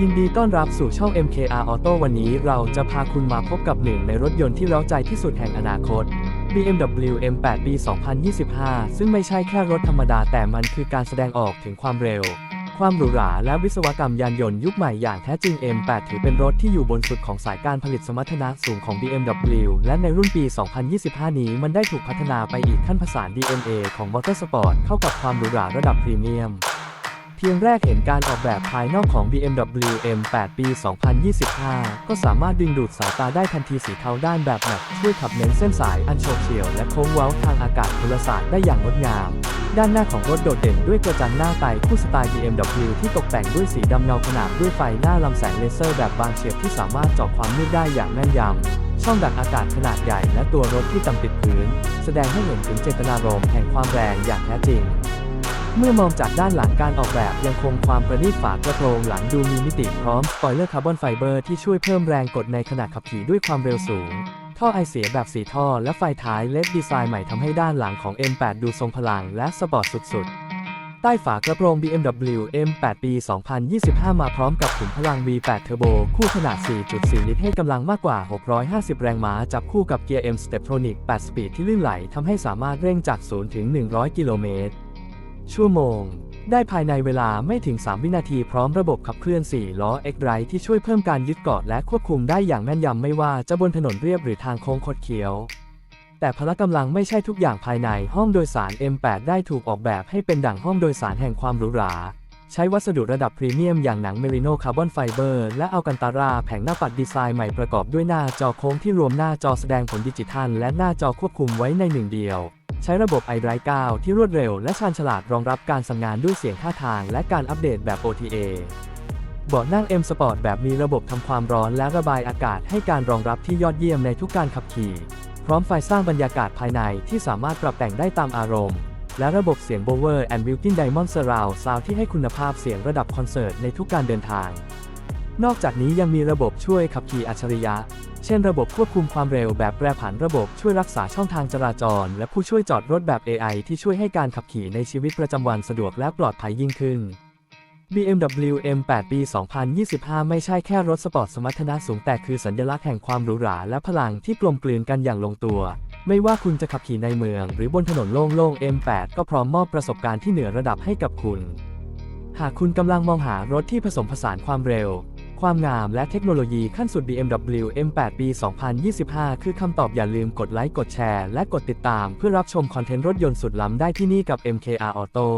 ยินดีต้อนรับสู่ช่อง MKR Auto วันนี้เราจะพาคุณมาพบกับหนึ่งในรถยนต์ที่เร้าใจที่สุดแห่งอนาคต BMW M8 ปี 2025 ซึ่งไม่ใช่แค่รถธรรมดาแต่มันคือการแสดงออกถึงความเร็ว ความหรูหราและวิศวกรรมยานยนต์ยุคใหม่อย่างแท้จริง M8 ถือเป็นรถที่อยู่บนสุดของสายการผลิตสมรรถนะสูงของ BMW และในรุ่นปี 2025 นี้มันได้ถูกพัฒนาไปอีกขั้นผสาน DNA ของมอเตอร์สปอร์ตเข้ากับความหรูหราระดับพรีเมียม พียงแรกเห็นการออกแบบภายนอกของ BMW M8 ปี 2025 ก็สามารถดึงดูดสายตาได้ทันทีสีเทาด้านแบบแมตต์ช่วยขับเน้นเส้นสายอันโฉบเฉี่ยวและโค้งเว้าทางอากาศพลศาสตร์ได้อย่างงดงาม ด้านหน้าของรถโดดเด่นด้วยกระจังหน้าไตคู่สไตล์ BMW ที่ตกแต่งด้วยสีดำเงาขนาดด้วยไฟหน้าลำแสงเลเซอร์แบบบางเฉียบที่สามารถเจาะความมืดได้อย่างแม่นยำช่องดักอากาศขนาดใหญ่และตัวรถที่ต่ำติดพื้น แสดงให้เห็นถึงเจตนารมณ์แห่งความแรงอย่างแท้จริง เมื่อมองจากด้านหลังการออกแบบยังคงความประณีตฝากระโปรงหลังดูมีมิติพร้อมสปอยเลอร์คาร์บอนไฟเบอร์ที่ช่วยเพิ่มแรงกดในขณะขับขี่ด้วยความเร็วสูง ท่อไอเสียแบบสีท่อและไฟท้ายเลดดีไซน์ใหม่ทำให้ด้านหลังของ M8 ดูทรงพลังและสปอร์ตสุดๆใต้ฝากระโปรง BMW M8 ปี 2025 มาพร้อมกับขุมพลัง V8 Turbo คู่ขนาด 4.4 ลิตรให้กำลังมากกว่า 650 แรงม้า จับคู่กับเกียร์ M Steptronic 8 สปีดที่ลื่นไหลทำให้สามารถเร่งจาก 0 ถึง 100 กิโลเมตร ชั่วโมง ได้ภายในเวลาไม่ถึง 3 วินาทีพร้อมระบบขับเคลื่อน 4 ล้อ X-Drive ที่ช่วยเพิ่มการยึดเกาะและควบคุมได้อย่างแม่นยำไม่ว่าจะบนถนนเรียบหรือทางโค้งคดเคี้ยว แต่พละกำลังไม่ใช่ทุกอย่างภายในห้องโดยสาร M8 ได้ถูกออกแบบให้เป็นดั่งห้องโดยสารแห่งความหรูหราใช้วัสดุระดับพรีเมียมอย่างหนังเมริโนคาร์บอนไฟเบอร์และอัลกันตาราแผงหน้าปัดดีไซน์ใหม่ประกอบด้วยหน้าจอโค้งที่รวมหน้าจอแสดงผลดิจิทัล และหน้าจอควบคุมไว้ในหนึ่งเดียว ใช้ระบบ iDrive 9 ที่รวดเร็วและชาญฉลาดรองรับการสั่งงานด้วยเสียงท่าทางและการอัปเดตแบบ OTA เบาะนั่ง M Sport แบบมีระบบทำความร้อนและระบายอากาศให้การรองรับที่ยอดเยี่ยมในทุกการขับขี่ พร้อมไฟสร้างบรรยากาศภายในที่สามารถปรับแต่งได้ตามอารมณ์ และระบบเสียง Bower and Wilkin Diamond Surround Sound ที่ให้คุณภาพเสียงระดับคอนเสิร์ตในทุกการเดินทาง นอกจากนี้ยังมีระบบช่วยขับขี่อัจฉริยะ เช่นระบบควบคุมความเร็วแบบแปรผันระบบช่วยรักษาช่องทางจราจร และผู้ช่วยจอดรถแบบ AI ที่ช่วยให้การขับขี่ในชีวิตประจำวันสะดวกและปลอดภัยยิ่งขึ้น BMW M8 ปี 2025 ไม่ใช่แค่รถสปอร์ตสมรรถนะสูงแต่คือสัญลักษณ์แห่งความหรูหราและพลังที่กลมกลืนกันอย่างลงตัว ไม่ว่าคุณจะขับขี่ในเมือง หรือบนถนนโล่งๆ M8 ก็พร้อมมอบประสบการณ์ที่เหนือระดับให้กับคุณ หากคุณกำลังมองหารถที่ผสมผสานความเร็ว ความงามและเทคโนโลยีขั้นสุด BMW M8 ปี 2025 คือคำตอบอย่าลืมกดไลค์ กดแชร์ และกดติดตามเพื่อรับชมคอนเทนต์รถยนต์สุดล้ำได้ที่นี่กับ MKR Auto